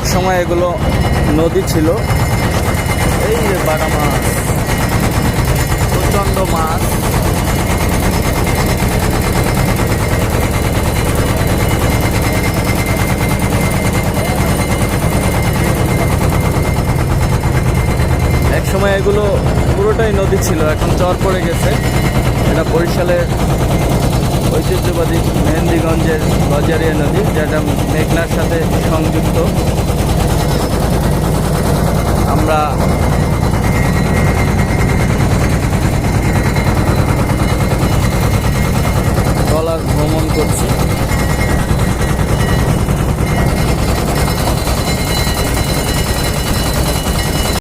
সময় এগুলো নদী ছিল। এই যে বাটা মাছ। প্রচণ্ড মাছ। এক সময় এগুলো পুরোটাই নদী ছিল, এখন চর পড়ে গেছে। এটা বরিশালের ঐতিহ্যবাদী মেহেন্দিগঞ্জের গজারিয়া নদী, যেটা মেঘনার সাথে সংযুক্ত। আমরা ট্রলার ভ্রমণ করছি।